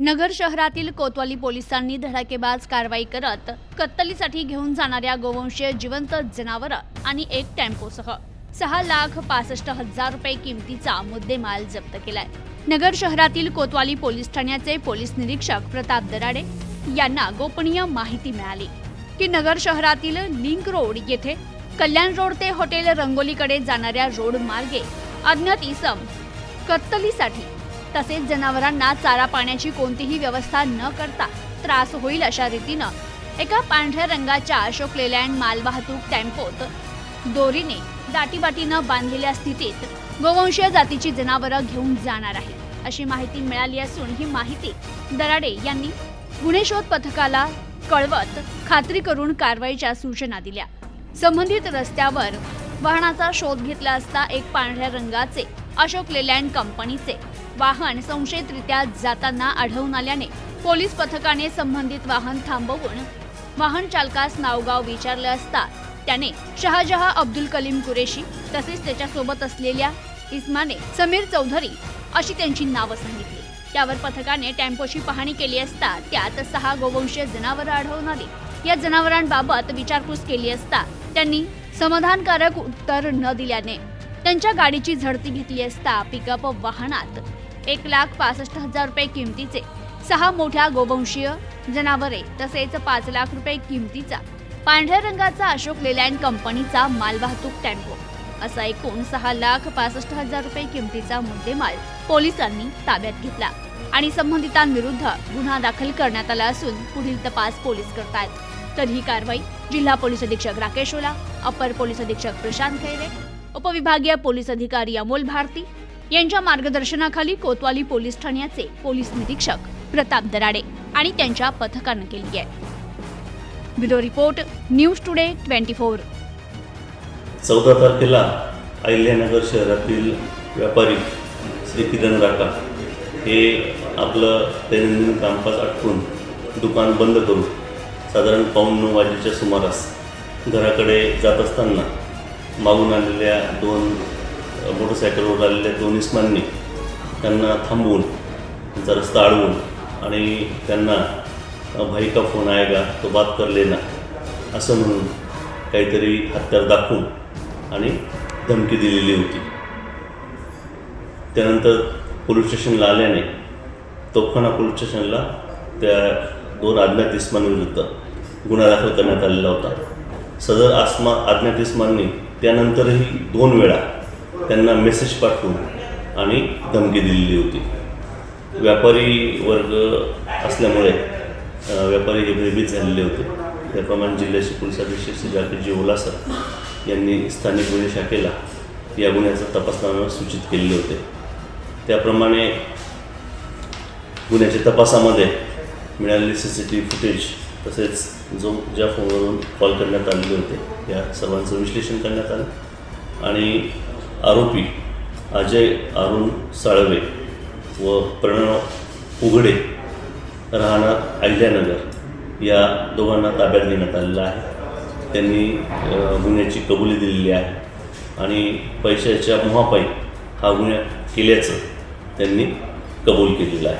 नगर शहरातील कोतवाली पोलिसांनी धडाकेबाज कारवाई करत कत्तलीसाठी घेऊन जाणाऱ्या गोवंशीय जिवंत जनावरं आणि एक टेम्पोसह सहा लाख पासष्ट हजार रुपये किमतीचा मुद्देमाल जप्त केलाय. नगर शहरातील कोतवाली पोलीस ठाण्याचे पोलीस निरीक्षक प्रताप दराडे यांना गोपनीय माहिती मिळाली की नगर शहरातील लिंक रोड येथे कल्याण रोड ते हॉटेल रंगोलीकडे जाणाऱ्या रोड मार्गे अज्ञात इसम कत्तलीसाठी तसेच जनावरांना चारा पाण्याची कोणतीही व्यवस्था न करता त्रास होईल अशा रीतीनं एका पांढऱ्या रंगाच्या अशोक लेलँड मालवाहतूक टेम्पोत दोरीने दाटीबाटीनं बांधलेल्या स्थितीत गोवंशीय जातीची जनावरं घेऊन जाणार आहे अशी माहिती मिळाली असून ही माहिती दराडे यांनी गुन्हे शोध पथकाला कळवत खात्री करून कारवाईच्या सूचना दिल्या. संबंधित रस्त्यावर वाहनाचा शोध घेतला असता एक पांढऱ्या रंगाचे अशोक लेलँड कंपनीचे वाहन संशयितरित्या जाताना आढळून आल्याने पोलीस पथकाने संबंधित वाहन थांबवून वाहन चालकास नावगाव विचारलं असता त्याने शहाजहा अब्दुल कलीम कुरेशी तसेच त्याच्यासोबत असलेल्या इस्माने समीर चौधरी अशी त्यांची नावं सांगितली. त्यावर पथकाने टेम्पोची पाहणी केली असता त्यात सहा गोवंशीय जनावरं आढळून आली. या जनावरांबाबत विचारपूस केली असता त्यांनी समाधानकारक उत्तर न दिल्याने त्यांच्या गाडीची झडती घेतली असता पिकअप वाहनात एक लाख पासष्ट हजार रुपये किमतीचे. सहा मोठ्या गोवंशीय जनावरे तसेच पाच लाख रुपये किमतीचा. पांढऱ्या रंगाचा अशोक लेलँड कंपनीचा मालवाहतूक टेम्पो. असा एकूण सहा लाख पासष्ट हजार रुपये किमतीचा मुद्देमाल पोलिसांनी ताब्यात घेतला आणि संबंधितांविरुद्ध गुन्हा दाखल करण्यात आला असून पुढील तपास पोलीस करतायत. तर ही कारवाई जिल्हा पोलीस अधीक्षक राकेश ओला अपर पोलीस अधीक्षक प्रशांत खैरे उपविभागीय पोलीस अधिकारी अमोल भारती यांच्या मार्गदर्शनाखाली कोतवाली पोलीस ठाण्याचे पोलीस निरीक्षक प्रताप दराडे आणि त्यांच्या पथकानं केली आहे. Bureau report news today twenty four. चौदा तारखेला अहिल्यानगर शहरातील व्यापारी श्री किदन राका हे आपलं दैनंदिन कामकाज आटपून दुकान बंद करून साधारण पाऊण नऊ वाजेच्या सुमारास घराकडे जात असताना मागून आलेल्या दोन मोटरसायकलवर आलेल्या दोन इस्मांनी त्यांना थांबवून त्यांचा रस्ता अडवून आणि त्यांना भाई का फोन आएगा? तो बात कर लेना. असं म्हणून काहीतरी हत्यार दाखवून आणि धमकी दिलेली होती. त्यानंतर पोलीस स्टेशनला आल्याने तोफखाना पोलीस स्टेशनला त्या दोन अज्ञात इस्मांविरुद्ध गुन्हा दाखल करण्यात आलेला होता. सदर आसमा अज्ञात इस्मांनी त्यानंतरही दोन वेळा त्यांना मेसेज पाठवून आणि धमकी दिलेली होती. व्यापारी वर्ग असल्यामुळे व्यापारी हे भयभीत झालेले होते. त्याप्रमाणे जिल्ह्याचे पोलीस अधीक्षक श्री जाकीरजी ओलासर यांनी स्थानिक गुन्हे शाखेला या गुन्ह्याचा तपास सूचित केलेले होते. त्याप्रमाणे गुन्ह्याच्या तपासामध्ये मिळालेले C C T V footage तसेच जो ज्या फोनवरून कॉल करण्यात आलेले होते या सर्वांचं विश्लेषण करण्यात आलं. आणि आरोपी अजय अरुण साळवे व प्रणव उघडे राहणार अहिल्यानगर. या दोघांना ताब्यात घेण्यात आलेलं आहे. त्यांनी गुन्ह्याची कबुली दिलेली आहे आणि पैशाच्या मोहापायी हा गुन्हा केल्याचं त्यांनी कबूल केलेलं आहे.